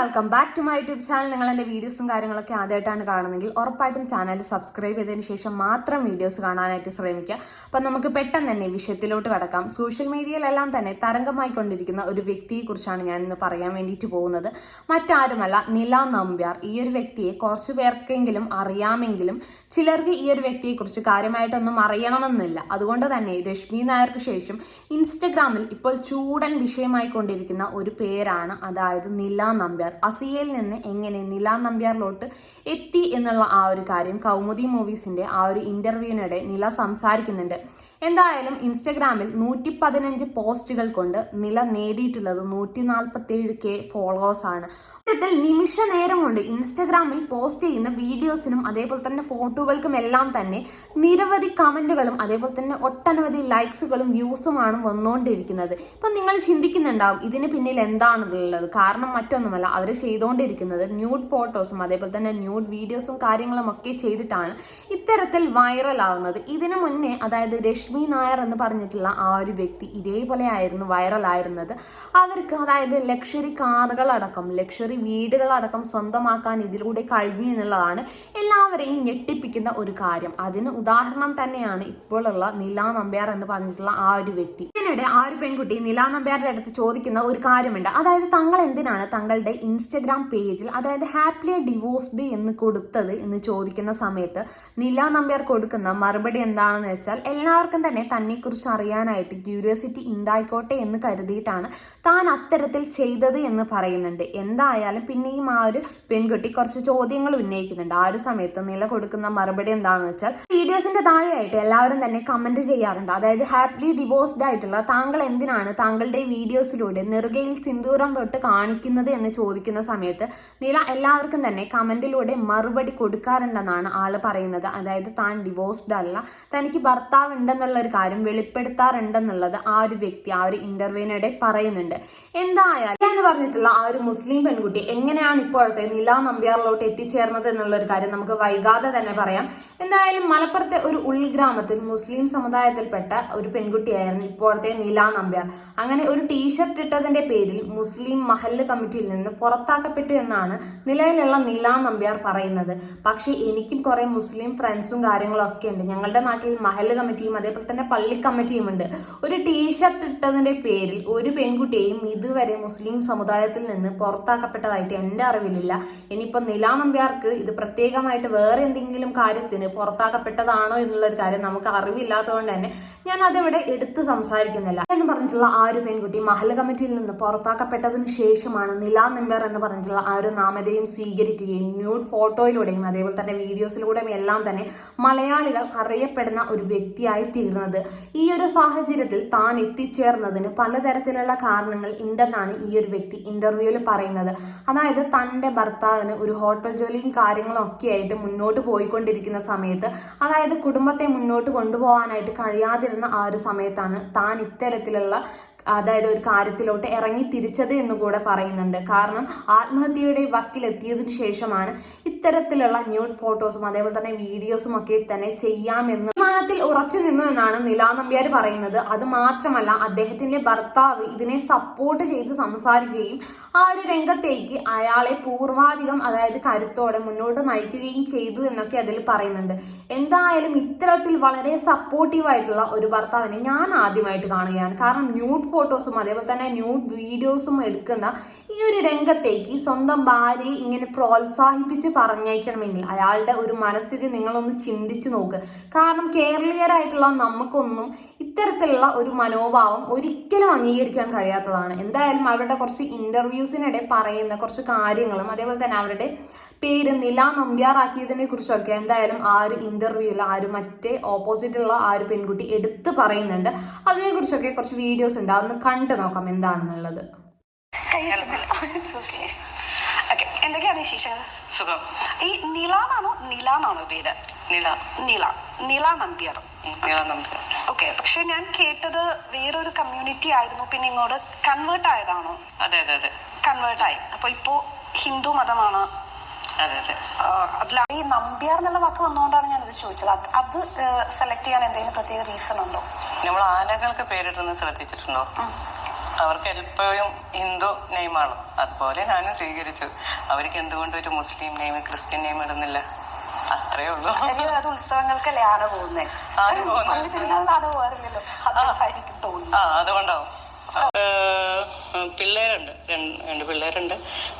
Welcome back to my YouTube channel നിങ്ങൾ എന്റെ വീഡിയോസും കാര്യങ്ങളൊക്കെ ആദ്യമായിട്ടാണ് കാണുന്നതെങ്കിൽ ഉറപ്പായിട്ടും ചാനൽ സബ്സ്ക്രൈബ് ചെയ്തതിന് ശേഷം മാത്രം വീഡിയോസ് കാണാനായിട്ട് ശ്രമിക്കുക. അപ്പം നമുക്ക് പെട്ടെന്ന് തന്നെ വിഷയത്തിലോട്ട് കടക്കാം. സോഷ്യൽ മീഡിയയിലെല്ലാം തന്നെ തരംഗമായിക്കൊണ്ടിരിക്കുന്ന ഒരു വ്യക്തിയെക്കുറിച്ചാണ് ഞാൻ ഇന്ന് പറയാൻ വേണ്ടിയിട്ട് പോകുന്നത്. മറ്റാരുമല്ല നില നമ്പ്യാർ. ഈ ഒരു വ്യക്തിയെ കുറച്ച് പേർക്കെങ്കിലും അറിയാമെങ്കിലും ചിലർക്ക് ഈ ഒരു വ്യക്തിയെക്കുറിച്ച് കാര്യമായിട്ടൊന്നും അറിയണമെന്നില്ല. അതുകൊണ്ട് തന്നെ രശ്മി നായർക്ക് ശേഷം ഇൻസ്റ്റഗ്രാമിൽ ഇപ്പോൾ ചൂടൻ വിഷയമായി കൊണ്ടിരിക്കുന്ന ഒരു പേരാണ്. അതായത് നില നമ്പ്യാർ. അസിയയിൽ നിന്ന് എങ്ങനെ നിലാം നമ്പ്യാറിലോട്ട് എത്തി എന്നുള്ള ആ ഒരു കാര്യം കൗമുദി മൂവീസിന്റെ ആ ഒരു ഇന്റർവ്യൂവിനിടെ നില സംസാരിക്കുന്നുണ്ട്. എന്തായാലും ഇൻസ്റ്റഗ്രാമിൽ നൂറ്റി പതിനഞ്ച് പോസ്റ്റുകൾ കൊണ്ട് നില നേടിയിട്ടുള്ളത് നൂറ്റി നാൽപ്പത്തി ഏഴ് കെ ഫോളോവേഴ്സ് ആണ്. ഇത്തരത്തിൽ നിമിഷ നേരം കൊണ്ട് ഇൻസ്റ്റഗ്രാമിൽ പോസ്റ്റ് ചെയ്യുന്ന വീഡിയോസിനും അതേപോലെ തന്നെ ഫോട്ടോകൾക്കും എല്ലാം തന്നെ നിരവധി കമന്റുകളും അതേപോലെ തന്നെ ഒട്ടനവധി ലൈക്സുകളും വ്യൂസുമാണ് വന്നുകൊണ്ടിരിക്കുന്നത് ഇപ്പം നിങ്ങൾ ചിന്തിക്കുന്നുണ്ടാവും ഇതിന് പിന്നിൽ എന്താണെന്നുള്ളത് കാരണം മറ്റൊന്നുമല്ല അവർ ചെയ്തുകൊണ്ടിരിക്കുന്നത് ന്യൂഡ് ഫോട്ടോസും അതേപോലെ തന്നെ ന്യൂഡ് വീഡിയോസും കാര്യങ്ങളും ഒക്കെ ചെയ്തിട്ടാണ് ഇത്തരത്തിൽ വൈറലാകുന്നത് ഇതിനു മുന്നേ അതായത് രശ്മി നായർ എന്ന് പറഞ്ഞിട്ടുള്ള ആ ഒരു വ്യക്തി ഇതേപോലെ ആയിരുന്നു വൈറലായിരുന്നത് അവർക്ക് അതായത് ലക്ഷറി കാറുകളടക്കം ലക്ഷറി വീടുകളടക്കം സ്വന്തമാക്കാൻ ഇതിലൂടെ കഴിഞ്ഞു എന്നുള്ളതാണ് എല്ലാവരെയും ഞെട്ടിപ്പിക്കുന്ന ഒരു കാര്യം. അതിന് ഉദാഹരണം തന്നെയാണ് ഇപ്പോഴുള്ള നില നമ്പ്യാർ എന്ന് പറഞ്ഞിട്ടുള്ള ആ ഒരു വ്യക്തി. ഇതിനിടെ ആ ഒരു പെൺകുട്ടി നില നമ്പ്യാരുടെ അടുത്ത് ചോദിക്കുന്ന ഒരു കാര്യമുണ്ട്. അതായത് തങ്ങൾ എന്തിനാണ് തങ്ങളുടെ ഇൻസ്റ്റഗ്രാം പേജിൽ അതായത് ഹാപ്പിലി ഡിവോഴ്സ്ഡ് എന്ന് കൊടുത്തത് എന്ന് ചോദിക്കുന്ന സമയത്ത് നില നമ്പ്യാർ കൊടുക്കുന്ന മറുപടി എന്താണെന്ന് വെച്ചാൽ എല്ലാവർക്കും തന്നെ തന്നെക്കുറിച്ച് അറിയാനായിട്ട് ക്യൂരിയോസിറ്റി ഉണ്ടായിക്കോട്ടെ എന്ന് കരുതിയിട്ടാണ് താൻ അത്തരത്തിൽ ചെയ്തത് എന്ന് പറയുന്നുണ്ട്. എന്തായാലും പിന്നെയും ആ ഒരു പെൺകുട്ടി കുറച്ച് ചോദ്യങ്ങൾ ഉന്നയിക്കുന്നുണ്ട്. ആ ഒരു സമയത്ത് നില കൊടുക്കുന്ന മറുപടി എന്താണെന്ന് വെച്ചാൽ വീഡിയോസിന്റെ താഴെയായിട്ട് എല്ലാവരും തന്നെ കമന്റ് ചെയ്യാറുണ്ട്. അതായത് ഹാപ്പിലി ഡിവോഴ്സ്ഡ് ആയിട്ടുള്ള താങ്കൾ എന്തിനാണ് താങ്കളുടെ വീഡിയോസിലൂടെ നെറുകയിൽ സിന്ദൂരം തൊട്ട് കാണിക്കുന്നത് എന്ന് ചോദിക്കുന്ന സമയത്ത് നില എല്ലാവർക്കും തന്നെ കമന്റിലൂടെ മറുപടി കൊടുക്കാറുണ്ടെന്നാണ് ആൾ പറയുന്നത്. അതായത് താൻ ഡിവോഴ്സ്ഡ് അല്ല തനിക്ക് ഭർത്താവ് ഉണ്ടെന്നുള്ള ഒരു കാര്യം വെളിപ്പെടുത്താറുണ്ടെന്നുള്ളത് ആ ഒരു വ്യക്തി ആ ഒരു ഇന്റർവ്യൂവിനിടെ പറയുന്നുണ്ട്. എന്തായാലും എന്ന് പറഞ്ഞിട്ടുള്ള ആ ഒരു മുസ്ലിം പെൺകുട്ടി എങ്ങനെയാണ് ഇപ്പോഴത്തെ നില നമ്പ്യാറിലോട്ട് എത്തിച്ചേർന്നത് എന്നുള്ള ഒരു കാര്യം നമുക്ക് വൈകാതെ തന്നെ പറയാം. എന്തായാലും മലപ്പുറത്തെ ഒരു ഉൾഗ്രാമത്തിൽ മുസ്ലിം സമുദായത്തിൽപ്പെട്ട ഒരു പെൺകുട്ടിയായിരുന്നു ഇപ്പോഴത്തെ നില നമ്പ്യാർ. അങ്ങനെ ഒരു ടീഷർട്ട് ഇട്ടതിന്റെ പേരിൽ മുസ്ലിം മഹല്ല് കമ്മിറ്റിയിൽ നിന്ന് പുറത്താക്കപ്പെട്ടു എന്നാണ് നിലവിലുള്ള നില നമ്പ്യാർ പറയുന്നത്. പക്ഷേ എനിക്കും കുറെ മുസ്ലിം ഫ്രണ്ട്സും കാര്യങ്ങളൊക്കെ ഉണ്ട്. ഞങ്ങളുടെ നാട്ടിൽ മഹല്ല് കമ്മിറ്റിയും അതേപോലെ തന്നെ പള്ളി കമ്മിറ്റിയും ഉണ്ട്. ഒരു ടീഷർട്ട് ഇട്ടതിന്റെ പേരിൽ ഒരു പെൺകുട്ടിയെയും ഇതുവരെ മുസ്ലിം സമുദായത്തിൽ നിന്ന് പുറത്താക്കപ്പെട്ടതായിട്ട് എന്റെ അറിവിലില്ല. ഇനിയിപ്പോൾ നിലാ നമ്പ്യാർക്ക് ഇത് പ്രത്യേകമായിട്ട് വേറെ എന്തെങ്കിലും കാര്യത്തിന് പുറത്താക്കപ്പെട്ടതാണോ എന്നുള്ളൊരു കാര്യം നമുക്ക് അറിവില്ലാത്തതുകൊണ്ട് തന്നെ ഞാൻ അതിവിടെ എടുത്ത് സംസാരിക്കുന്നില്ല. എന്ന് പറഞ്ഞിട്ടുള്ള ആ ഒരു പെൺകുട്ടി മഹല്ല കമ്മിറ്റിയിൽ നിന്ന് പുറത്താക്കപ്പെട്ടതിന് ശേഷമാണ് നിലാ നമ്പ്യാർ എന്ന് പറഞ്ഞിട്ടുള്ള ആ ഒരു നാമധേയം സ്വീകരിക്കുകയും ന്യൂഡ് ഫോട്ടോയിലൂടെയും അതേപോലെ തന്നെ വീഡിയോസിലൂടെയും എല്ലാം തന്നെ മലയാളികൾ അറിയപ്പെടുന്ന ഒരു വ്യക്തിയായി തീർന്നത് ഈ ഒരു സാഹചര്യത്തിൽ താൻ എത്തിച്ചേർന്നതിന് പലതരത്തിലുള്ള കാരണങ്ങൾ ഉണ്ടെന്നാണ് ഈ ഒരു വ്യക്തി ഇന്റർവ്യൂവിൽ പറയുന്നത്. അതായത് തന്റെ ഭർത്താവിന് ഒരു ഹോട്ടൽ ജോലിയും കാര്യങ്ങളും ഒക്കെ ആയിട്ട് മുന്നോട്ട് പോയിക്കൊണ്ടിരിക്കുന്ന സമയത്ത് അതായത് കുടുംബത്തെ മുന്നോട്ട് കൊണ്ടുപോകാനായിട്ട് കഴിയാതിരുന്ന ആ ഒരു സമയത്താണ് താൻ ഇത്തരത്തിലുള്ള അതായത് ഒരു കാര്യത്തിലോട്ട് ഇറങ്ങി തിരിച്ചത് എന്ന് കൂടെ പറയുന്നുണ്ട്. കാരണം ആത്മഹത്യയുടെ വക്കിലെത്തിയതിനു ശേഷമാണ് ഇത്തരത്തിലുള്ള ന്യൂഡ് ഫോട്ടോസും അതേപോലെ തന്നെ വീഡിയോസും ഒക്കെ തന്നെ ചെയ്യാമെന്ന് തീരുമാനത്തിൽ ഉറച്ചു നിന്നു എന്നാണ് നിലാ നമ്പ്യാർ പറയുന്നത്. അത് മാത്രമല്ല അദ്ദേഹത്തിന്റെ ഭർത്താവ് ഇതിനെ സപ്പോർട്ട് ചെയ്ത് സംസാരിക്കുകയും ആ ഒരു രംഗത്തേക്ക് അയാളെ പൂർവാധികം അതായത് കരുത്തോടെ മുന്നോട്ട് നയിക്കുകയും ചെയ്തു എന്നൊക്കെ അതിൽ പറയുന്നുണ്ട്. എന്തായാലും ഇത്തരത്തിൽ വളരെ സപ്പോർട്ടീവ് ആയിട്ടുള്ള ഒരു ഭർത്താവിനെ ഞാൻ ആദ്യമായിട്ട് കാണുകയാണ്. കാരണം ന്യൂഡ് ഫോട്ടോസും അതേപോലെ തന്നെ ന്യൂഡ് വീഡിയോസും എടുക്കുന്ന ഈ ഒരു രംഗത്തേക്ക് സ്വന്തം ഭാര്യയെ ഇങ്ങനെ പ്രോത്സാഹിപ്പിച്ച് പറഞ്ഞയക്കണമെങ്കിൽ അയാളുടെ ഒരു മനസ്ഥിതി നിങ്ങളൊന്ന് ചിന്തിച്ചു നോക്ക്. കാരണം കേരളീയരായിട്ടുള്ള നമുക്കൊന്നും ഇത്തരത്തിലുള്ള ഒരു മനോഭാവം ഒരിക്കലും അംഗീകരിക്കാൻ കഴിയാത്തതാണ്. എന്തായാലും അവരുടെ കുറച്ച് ഇന്റർവ്യൂസിനിടെ പറയുന്ന കുറച്ച് കാര്യങ്ങളും അതേപോലെ തന്നെ അവരുടെ പേര് നില നമ്പ്യാറാക്കിയതിനെ കുറിച്ചൊക്കെ എന്തായാലും ആ ഒരു ഇന്റർവ്യൂയിൽ ആ ഒരു മറ്റേ ഓപ്പോസിറ്റുള്ള ആ ഒരു പെൺകുട്ടി എടുത്ത് പറയുന്നുണ്ട്. അതിനെക്കുറിച്ചൊക്കെ കുറച്ച് വീഡിയോസ് ഉണ്ട്. അതൊന്ന് കണ്ടു നോക്കാം എന്താണെന്നുള്ളത്. ഓക്കെ എന്തൊക്കെയാണ് വിശേഷങ്ങൾ സുഖം. ഈ നിലാന്നാണോ? നിലാന്നാണോ പേര്? നില. നില. നില നമ്പ്യാർ. ഓക്കെ പക്ഷെ ഞാൻ കേട്ടത് വേറൊരു കമ്മ്യൂണിറ്റി ആയിരുന്നു പിന്നെ ഇങ്ങോട്ട് കൺവേർട്ട് ആയതാണോ? അതെ അതെ അതെ. കൺവേർട്ട് ആയി. അപ്പൊ ഇപ്പോ ഹിന്ദു മതമാണ്. അതെ അതെ. അതിൽ ഈ നമ്പ്യാർ എന്നുള്ള വാക്ക് വന്നുകൊണ്ടാണ് ഞാൻ ഇത് ചോദിച്ചത്. അത് അത് സെലക്ട് ചെയ്യാൻ എന്തെങ്കിലും പ്രത്യേക റീസൺ ഉണ്ടോ? നമ്മൾ ആനകൾക്ക് പേരിട്ടുന്നത് ശ്രദ്ധിച്ചിട്ടുണ്ടോ? അവർക്ക് എപ്പോഴും ഹിന്ദു നെയിമാണ്. അതുപോലെ ഞാനും സ്വീകരിച്ചു. അവർക്ക് എന്തുകൊണ്ട് ഒരു മുസ്ലിം നെയിം ക്രിസ്ത്യൻ നെയിം ഇടുന്നില്ല? അത്രേ ഉള്ളൂ അത് ഉത്സവങ്ങൾക്കല്ലേ ആന പോകുന്നേ. പള്ളി പെരുന്നാളിന് ആന പോകാറില്ലല്ലോ. അതായിരിക്കും തോന്നുന്നു ആ അതുകൊണ്ടാവും. പിള്ളേരുണ്ട്. രണ്ട് രണ്ട് പിള്ളേരുണ്ട്.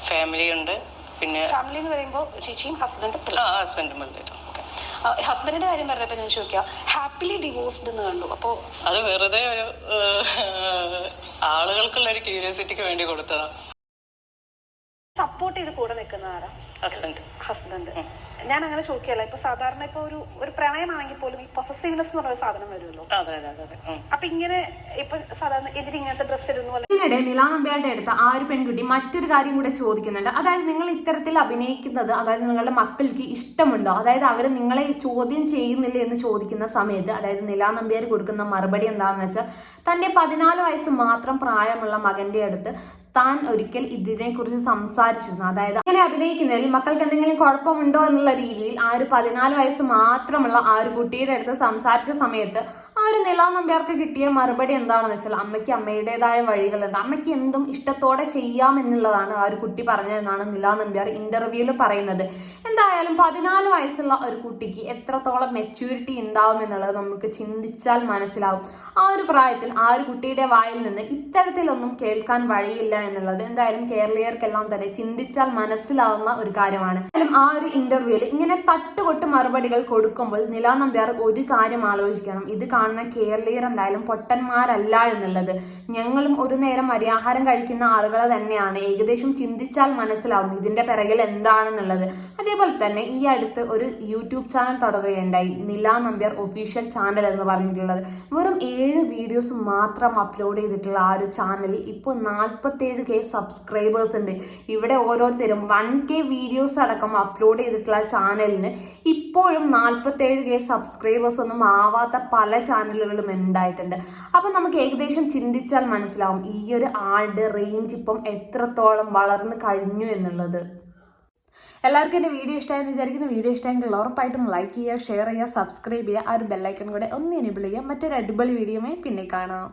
ഫാമിലി ഉണ്ട്. പിന്നെ ഫാമിലി എന്ന് പറയുമ്പോൾ ചേച്ചിയും ഹസ്ബൻഡും ആ ഹസ്ബൻഡും പിള്ളേരും. ഹസ്ബൻഡിന്റെ കാര്യം പറഞ്ഞപ്പോ ഞാൻ ചോദിക്കാം. ഹാപ്പിലി ഡിവോഴ്സ്ഡ് എന്ന് കണ്ടു. അപ്പോ അത് വെറുതെ ഒരു ആളുകൾക്കുള്ള ഒരു ക്യൂരിയോസിറ്റിക്ക് വേണ്ടി കൊടുത്തതാ. സപ്പോർട്ട് ചെയ്ത് കൂടെ നിൽക്കുന്ന ആരാ? ഹസ്ബൻഡ് ഹസ്ബൻഡ് ഞാൻ അങ്ങനെ ചോദിക്കല്ല ഇപ്പൊ സാധാരണ ഇപ്പൊ ഒരു ഒരു പ്രണയമാണെങ്കിൽ പോലും ഈ പൊസസീവ്നെസ് എന്ന് പറഞ്ഞ സാധനം വരുമല്ലോ. അതെ അതെ അതെ അതെ. അപ്പൊ ഇങ്ങനെ ഇപ്പൊ സാധാരണ എതിരി ഇങ്ങനത്തെ ഡ്രസ് ഇടുന്നു ഇതിനിടെ നിലാനമ്പ്യാരുടെ അടുത്ത് ആ ഒരു പെൺകുട്ടി മറ്റൊരു കാര്യം കൂടെ ചോദിക്കുന്നുണ്ട്. അതായത് നിങ്ങൾ ഇത്തരത്തിൽ അഭിനയിക്കുന്നത് അതായത് നിങ്ങളുടെ മക്കൾക്ക് ഇഷ്ടമുണ്ടോ? അതായത് അവർ നിങ്ങളെ ചോദ്യം ചെയ്യുന്നില്ല എന്ന് ചോദിക്കുന്ന സമയത്ത് അതായത് നിലാനമ്പ്യാർ കൊടുക്കുന്ന മറുപടി എന്താണെന്ന് വെച്ചാൽ തന്റെ പതിനാല് വയസ്സ് മാത്രം പ്രായമുള്ള മകന്റെ അടുത്ത് താൻ ഒരിക്കൽ ഇതിനെക്കുറിച്ച് സംസാരിച്ചിരുന്നു. അതായത് അങ്ങനെ അഭിനയിക്കുന്നതിൽ മക്കൾക്ക് എന്തെങ്കിലും കുഴപ്പമുണ്ടോ എന്നുള്ള രീതിയിൽ ആ ഒരു പതിനാല് വയസ്സ് മാത്രമുള്ള ആ ഒരു കുട്ടിയുടെ അടുത്ത് സംസാരിച്ച സമയത്ത് ആ ഒരു നിലാ നമ്പ്യാർക്ക് കിട്ടിയ മറുപടി എന്താണെന്ന് വെച്ചാൽ അമ്മയ്ക്ക് അമ്മയുടേതായ വഴികളുണ്ട്. അമ്മയ്ക്ക് എന്തും ഇഷ്ടത്തോടെ ചെയ്യാം എന്നുള്ളതാണ് ആ ഒരു കുട്ടി പറഞ്ഞതെന്നാണ് നിലാ നമ്പ്യാർ ഇന്റർവ്യൂവിൽ പറയുന്നത്. എന്തായാലും പതിനാല് വയസ്സുള്ള ഒരു കുട്ടിക്ക് എത്രത്തോളം മെച്യൂരിറ്റി ഉണ്ടാവും എന്നുള്ളത് നമുക്ക് ചിന്തിച്ചാൽ മനസ്സിലാവും. ആ ഒരു പ്രായത്തിൽ ആ ഒരു കുട്ടിയുടെ വായിൽ നിന്ന് ഇത്തരത്തിലൊന്നും കേൾക്കാൻ വഴിയില്ല എന്നുള്ളത് എന്തായാലും കേരളീയർക്കെല്ലാം തന്നെ ചിന്തിച്ചാൽ മനസ്സിലാവുന്ന ഒരു കാര്യമാണ്. ആ ഒരു ഇന്റർവ്യൂവിൽ ഇങ്ങനെ തട്ടുകൊട്ട് മറുപടികൾ കൊടുക്കുമ്പോൾ നിലാ നമ്പ്യാർ ഒരു കാര്യം ആലോചിക്കണം. ഇത് കാണുന്ന കേരളീയർ എന്തായാലും പൊട്ടന്മാരല്ല എന്നുള്ളത്. ഞങ്ങളും ഒരു നേരം അരിയാഹാരം കഴിക്കുന്ന ആളുകൾ തന്നെയാണ്. ഏകദേശം ചിന്തിച്ചാൽ മനസ്സിലാവും ഇതിന്റെ പിറകിൽ എന്താണെന്നുള്ളത്. അതേപോലെ തന്നെ ഈ അടുത്ത് ഒരു യൂട്യൂബ് ചാനൽ തുടങ്ങുകയുണ്ടായി. നിലാ നമ്പ്യാർ ഒഫീഷ്യൽ ചാനൽ എന്ന് പറഞ്ഞിട്ടുള്ളത്. വെറും ഏഴ് വീഡിയോസ് മാത്രം അപ്ലോഡ് ചെയ്തിട്ടുള്ള ആ ഒരു ചാനലിൽ ഇപ്പോൾ നാൽപ്പത്തേഴ് കെ സബ്സ്ക്രൈബേഴ്സ് ഉണ്ട്. ഇവിടെ ഓരോരുത്തരും വൺ കെ വീഡിയോസ് അടക്കം അപ്ലോഡ് ചെയ്തിട്ടുള്ള ചാനലിന് ഇപ്പോഴും നാൽപ്പത്തേഴ് കെ സബ്സ്ക്രൈബേഴ്സ് ഒന്നും ആവാത്ത പല ചാനലുകളും ഉണ്ടായിട്ടുണ്ട്. അപ്പം നമുക്ക് ഏകദേശം ചിന്തിച്ചാൽ മനസ്സിലാവും ഈ ഒരു ആളുടെ റേഞ്ച് ഇപ്പം എത്രത്തോളം വളർന്നു കഴിഞ്ഞു എന്നുള്ളത്. എല്ലാവർക്കും എന്റെ വീഡിയോ ഇഷ്ടമായെന്ന് വിചാരിക്കുന്ന. വീഡിയോ ഇഷ്ടമെങ്കിൽ ഉറപ്പായിട്ടും ലൈക്ക് ചെയ്യുക ഷെയർ ചെയ്യുക സബ്സ്ക്രൈബ് ചെയ്യുക. ആ ഒരു ബെല്ലൈക്കൺ കൂടെ ഒന്ന് എനേബിൾ ചെയ്യുക. മറ്റൊരു അടിപൊളി വീഡിയോ പിന്നെ കാണാം.